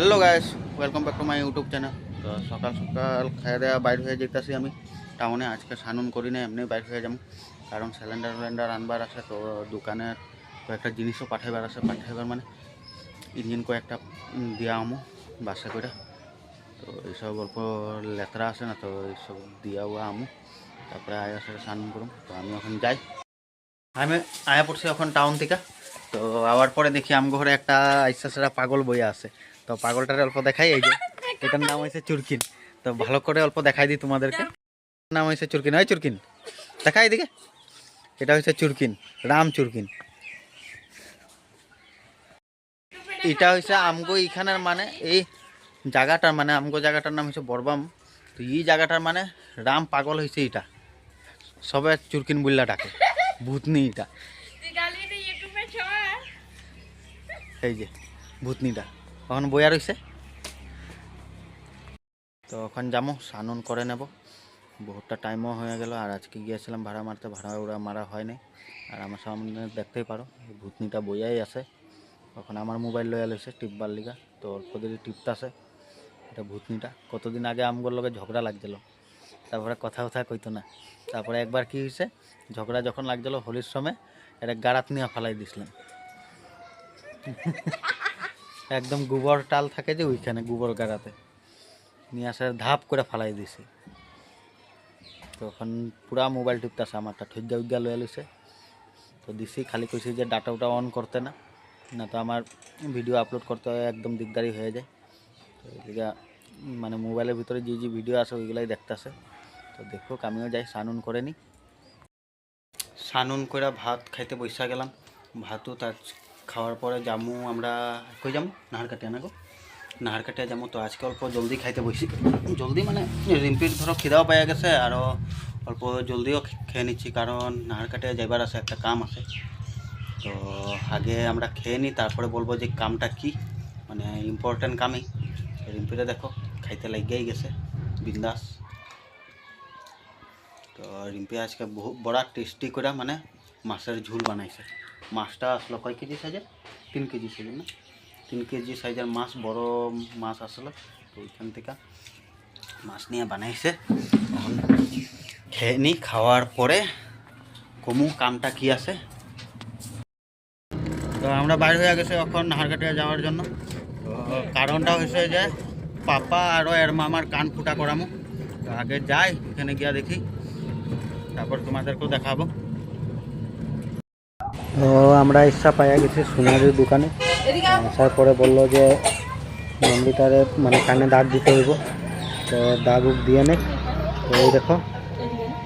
Hello guys welcome back to my YouTube channel তো সকাল সকাল খাইয়া দেওয়া বাইর হয়ে যেতেছি আমি। টাউনে আজকে সানুন করি না এমনি বাইর হয়ে যাব। কারণ সিলিন্ডার উলেন্ডার আনবার আছে তো দোকানের কয়েকটা জিনিসও পাঠাইবার আছে। পাঠাইবার মানে ইঞ্জিন কয়েকটা দিয়া আমু বাসা করে তো এইসব অল্প লেতরা আছে না তো এইসব দিয়া দিয়াও আমু। তারপরে আয়া সাথে সানুন করুম। তো আমি এখন যাই। আমি আয়া পড়ছি এখন টাউন থেকে। তো আবার পরে দেখি আম ঘরে একটা আইসা সেরা পাগল বইয়া আছে। তো পাগলটারে অল্প দেখাই এই যে। এটার নাম হয়েছে চুরকিন। তো ভালো করে অল্প দেখাই দিই তোমাদেরকে। নাম হয়েছে চুরকিন। হয় চুরকিন দেখাই দিকে এটা হচ্ছে চুরকিন রাম চুরকিন। এটা হচ্ছে আমগো এইখানের মানে এই জায়গাটার মানে আমগো জায়গাটার নাম হচ্ছে বরবাম। তো এই জায়গাটার মানে রাম পাগল হয়েছে এটা সবে চুরকিন বুল্লা ডাকে। ভূতনি এটা এই যে ভূতনিটা। এখন বইয়া রয়েছে তো এখন যাব স্নান করে নেব। বহুতটা টাইমও হয়ে গেল, আর আজকে গিয়েছিলাম ভাড়া মারতে, ভাড়া ওরা মারা হয় নাই। আর আমার সামনে দেখতেই পারো ভূতনিটা বইয়াই আছে। এখন আমার মোবাইল লইয়া লইছে, টিপবার লিগা। তো অল্প দেরি আছে এটা ভূতনিটা। কতদিন আগে আমগুলোর লগে ঝগড়া লাগছিল, তারপরে কথা কথা কইতো না। তারপরে একবার কি হয়েছে ঝগড়া যখন লাগছিল হোলির সময়, এটা গাড়াত নিয়ে ফালাই দিছিলাম একদম গোবর টাল থাকে যে ওইখানে গোবর গাড়াতে। নিয়ে আসার ধাপ করে ফালাই দিছে। তখন পুরা মোবাইল টিপতেছে আমারটা ঠজ্জা উজ্জা লয়ে লইছে। তো দিছি, খালি কইছি যে ডাটা উটা অন করতে না। না তো আমার ভিডিও আপলোড করতে একদম দিকদারি হয়ে যায়। তো এদিকে মানে মোবাইলের ভিতরে যে যে ভিডিও আছে ওইগুলাই দেখতেছে। তো দেখুক, আমিও যাই, সানুন করে নিই সানুন করে ভাত খাইতে বৈশা গেলাম। ভাতও তার খাওয়ার পরে জামু আমরা, কই যামু? নাহার কাটিয়া না গো? নাহার কাটিয়া যামু, তো আজকে অল্প জলদি খাইতে বসি জলদি মানে রিম্পির ধরো খিদাও পাইয়া গেছে আরও অল্প জলদিও খেয়ে নিচ্ছি, কারণ নাহার কাটিয়া যাইবার আছে, একটা কাম আছে। তো আগে আমরা খেয়ে নিই তারপরে বলব যে কামটা কি মানে ইম্পর্ট্যান্ট কামই। রিম্পিটা দেখো, খাইতে লাগিয়েই গেছে, বিন্দাস। তো রিম্পি আজকে বহু বড় টেস্টি করে মানে মাছের ঝুল বানাইছে। মাছটা আসলো কয় কেজি সাইজের তিন কেজি ছিল না? তিন কেজি সাইজের মাছ, বড় মাছ আসলো। তো ওইখান থেকে মাছ নিয়ে বানাইছে। খেয়ে নিই খাওয়ার পরে কমু কামটা কি আছে। তো আমরা বাইরে হয়ে গেছে এখন নাহারঘাটিয়া যাওয়ার জন্য। তো কারণটা হয়েছে যে পাপা আরও এর মামার কান ফুটা করামো। তো আগে যাই, এখানে গিয়া দেখি। তারপর তোমাদেরকেও দেখাবো। তো আমরা ইচ্ছা পাইয়া গেছি সোনারির দোকানে। আসার পরে বলল যে মন্দিরটারে মানে কানে দাগ দিতে হইব। তো দাগ উগ দিয়ে নেই তো এই দেখো,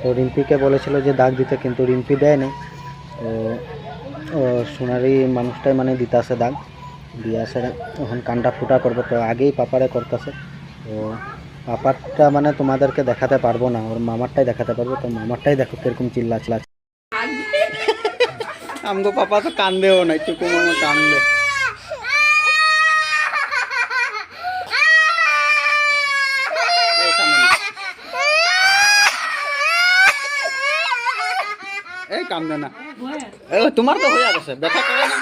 তো রিম্পিকে বলেছিল যে দাগ দিতে, কিন্তু রিম্পি দেয় নাই। তো সোনারি মানুষটাই মানে দিতাছে দাগ। দিয়ে আসে এখন কানটা ফুটা করব। তো আগেই পাপারে করতেছে। তো পাপারটা মানে তোমাদেরকে দেখাতে পারব না। ওর মামারটাই দেখাতে পারব। তো মামারটাই দেখো কীরকম চিল্লা চিল্লা আমগো পাপা তো কান্দেও নাই টুকু মামা কান্দে। এই কান্দে না। এ, তোমার তো হয়ে গেছে ব্যথা করে না?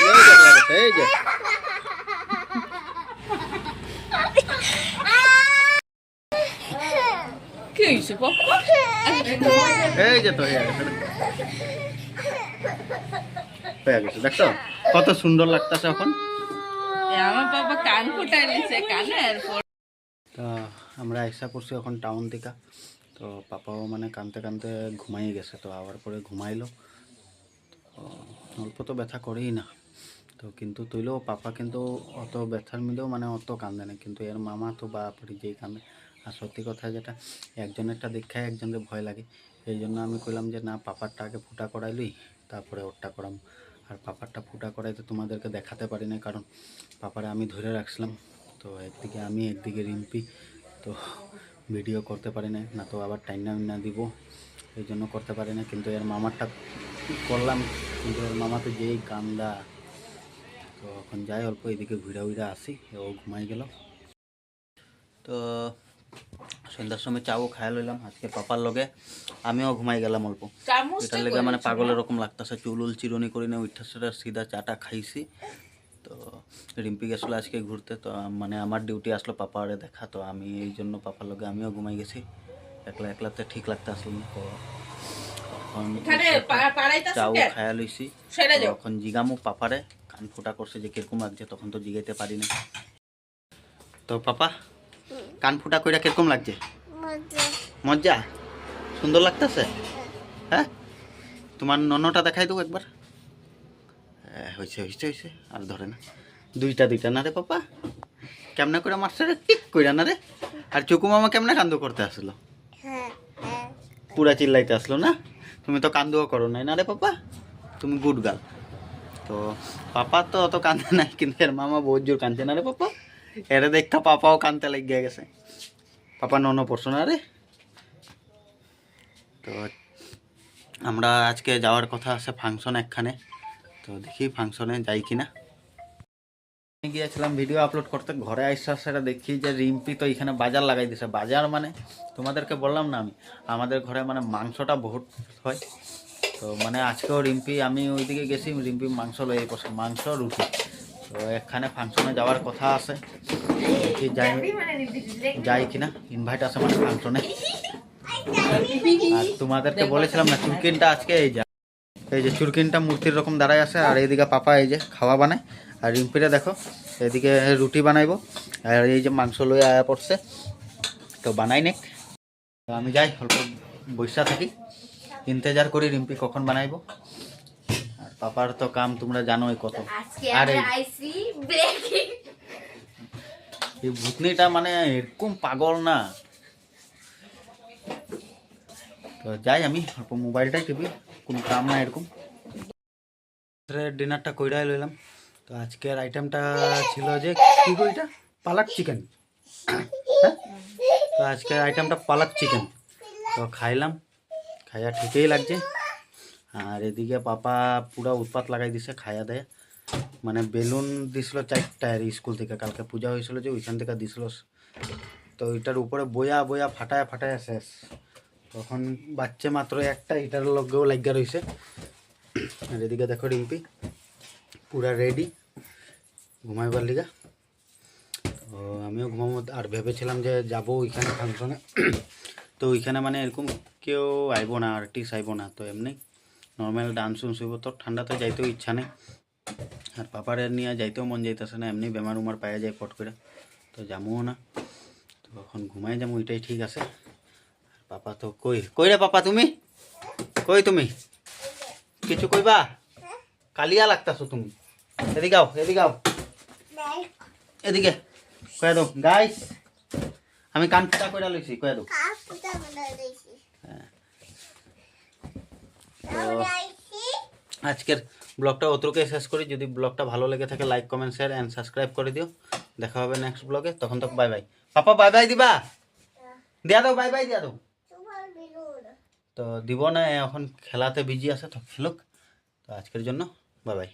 এই যে হয়ে গেছে, এই যে কি হয়েছে পপ্পা এই যে তো হয়ে গেছে গেছে দেখছ? কত সুন্দর লাগতেছে এখন। আমার বাবা কান ফুটাই নিছে কানের পর তো আমরা আইসা করছি এখন টাউন থেকে তো পাপাও মানে কানতে কানতে ঘুমাই গেছে তো আবার পরে ঘুমাইলো। অল্প তো ব্যথা করেই না। তো কিন্তু তৈলেও পাপা কিন্তু অত ব্যথার মিলেও মানে অত কান্দে না। কিন্তু এর মামা তো বাপরে যেই কান্দে। আর সত্যি কথা যেটা একজনেরটা দেখায় একজনের ভয় লাগে। এই জন্য আমি কইলাম যে, না, পাপারটা আগে ফুটা করাইলই তারপরে ওরটা করাম। আর পাপারটা ফুটা করাইতে তোমাদেরকে দেখাতে পারি না কারণ পাপারে আমি ধরে রাখছিলাম। তো একদিকে আমি, একদিকে রিম্পি। তো ভিডিও করতে পারি না না তো আবার টাইম না দিব। এই জন্য করতে পারি না কিন্তু এর মামারটা করলাম, কিন্তু এর মামাতে যেই কান্দা তো এখন যাই, অল্প এদিকে ঘুরা উইরা আসি, ও ঘুমাই গেল। তো সন্ধ্যার সময় চাও খাই লইলাম আজকে পাপার লগে। আমিও ঘুমাই গেলাম অল্প। এটার লেগে মানে পাগলের রকম লাগতেছে চুল উল চিরুনি করি না উঠা সেটা সিধা চাটা খাইছি। তো রিম্পি গেছিল আজকে ঘুরতে তো মানে আমার ডিউটি আসলো পাপারে দেখা তো আমি এই জন্য পাপার লগে আমিও ঘুমাই গেছি। একলা একলাতে ঠিক লাগতে আসলো না তো চাও? খায়া লইছি। এখন জিগামু পাপারে কান ফোটা করছে যে কীরকম লাগছে তখন তো জিগাইতে পারি না। তো পাপা কান ফুটা কইরা কীরকম লাগছে? মজা। সুন্দর লাগতেছে? হ্যাঁ? তোমার ননটা দেখাই দেবো একবার। হ্যাঁ, হয়েছে হয়েছে হয়েছে আর ধরে না। দুইটা দুইটা। না রে পাপা। কেমনে করে মারছে রে? ঠিক কইরা না রে? আর চুকু মামা কেমনে কান্দ করতে আসলো? পুরা চিল্লাইতে আসলো না? তুমি তো কান্দুও করো নাই না রে পাপা? তুমি গুড গার্ল। তো পাপা তো অত কান্দে নাই কিন্তু এর মামা বহুত জোর কান্দছে না রে পাপা? এরে দেখতে পাপাও কানতে লেগে গেছে। পাপা নন পড়ছো না রে? তো আমরা আজকে যাওয়ার কথা আছে ফাংশন একখানে। তো দেখি ফাংশনে যাই কিনা। গিয়েছিলাম ভিডিও আপলোড করতে, ঘরে আইসা সেটা দেখি যে রিম্পি তো এখানে বাজার লাগাই দিছে। বাজার মানে তোমাদেরকে বললাম না আমি, আমাদের ঘরে মানে মাংসটা বহুত হয়। তো মানে আজকেও রিম্পি, আমি ওইদিকে গেছি, রিম্পি মাংস লয়ে বসে, মাংস, রুটি। তো এখানে ফাংশনে যাওয়ার কথা আছে। দেখি যাই যাই কিনা। ইনভাইট আছে মানে ফাংশনে আর তোমাদেরকে বলেছিলাম না চুরকিনটা আজকে এই যে এই যে চুরকিনটা মূর্তির রকম দাঁড়ায় আছে আর এইদিকে পাপা এই যে খাওয়া বানায়। আর রিম্পিটা দেখো এদিকে রুটি বানাইবো। আর এই যে মাংস লয়ে আয়া পড়ছে। তো বানাই নেক। তো আমি যাই অল্প বৈশা থাকি। ইন্তেজার করি রিম্পি কখন বানাইবো। পাপার তো কাম তোমরা জানোই কত। আর এই- ভূতনিটা মানে এরকম পাগল না। তো যাই আমি অল্প মোবাইলটাই টিপি কোনো কাম না এরকম। ডিনারটা কইরাই লইলাম। তো আজকের আইটেমটা ছিল যে কি কইটা পালাক চিকেন। তো আজকের আইটেমটা পালাক চিকেন। তো খাইলাম। খাইয়া ঠিকই লাগছে। আর এদিকে পাপা পুরা উৎপাত লাগাই দিছে খাইয়া দেয়। মানে বেলুন দিছিল চারটা আর স্কুল থেকে, কালকে পূজা হয়েছিল যে ওইখান থেকে দিছিল। তো এটার উপরে বয়া বয়া ফাটায় ফাটায় শেষ তখন বাচ্চা মাত্র একটা, এটার লগেও লাগিয়া রয়েছে আর এদিকে দেখো রিম্পি, পুরা রেডি ঘুমাইবার লিগা। তো আমিও ঘুমাবো, আর ভেবেছিলাম যে যাব ওইখানে ফাংশনে তো ওইখানে মানে এরকম কেউ আইব না আর্টিস্ট আইব না, তো এমনি নর্মাল ডান্স উন্স হইব তো ঠান্ডাতে যাইতেও ইচ্ছা নেই। আর পাপারে নিয়ে যাইতেও মন যাইতেছে না, এমনি বেমার উমার পাওয়া যায় ফট করে। তো যামও না। তো এখন ঘুমাই যাব ওইটাই ঠিক আছে। আর পাপা তো কই কই রে পাপা তুমি? কই তুমি? কিছু কইবা? কালিয়া লাগতাছো তুমি। এদিকে আও এদিকে আও। এদিকে, কয়ে দাও। গাইস আমি কান ফুটা কইরা লইছি, কয়ে দাও। তো আজকের ব্লগটা অতটুকুই শেষ করি। যদি ব্লগটা ভালো লেগে থাকে like comment share and subscribe করে দিও। দেখা হবে নেক্সট ব্লগে তখন তো bye bye papa bye bye দিবা? দিয়া দাও বাই বাই দিয়া দাও। তো দিব না এখন খেলাতে বিজি আছে তো খেলুক। তো আজকের জন্য বাই বাই